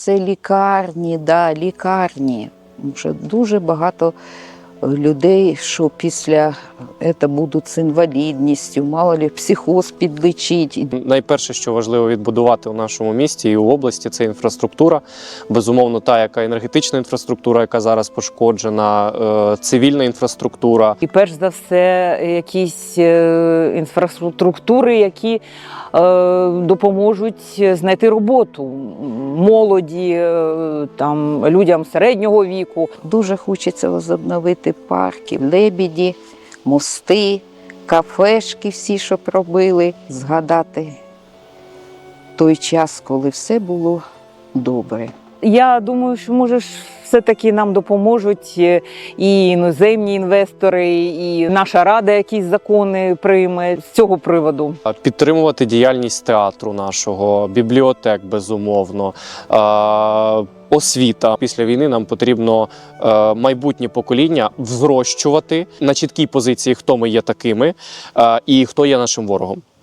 це лікарні, да, лікарні. Що дуже багато людей, що після це будуть з інвалідністю, мало ли психоз підлечить. Найперше, що важливо відбудувати у нашому місті і у області, це інфраструктура. Безумовно, та яка енергетична інфраструктура, яка зараз пошкоджена, е, цивільна інфраструктура. І перш за все, якісь е, інфраструктури, які е, допоможуть знайти роботу молоді, е, там, людям середнього віку. Дуже хочеться возобновити парки, лебіді, мости, кафешки всі, що робили, згадати той час, коли все було добре. Я думаю, що може ж все-таки нам допоможуть е, і іноземні інвестори, і наша рада якісь закони прийме з цього приводу. Підтримувати діяльність театру нашого, бібліотек, безумовно. Освіта після війни нам потрібно е, майбутнє покоління взрощувати на чіткій позиції, хто ми є такими е, і хто є нашим ворогом.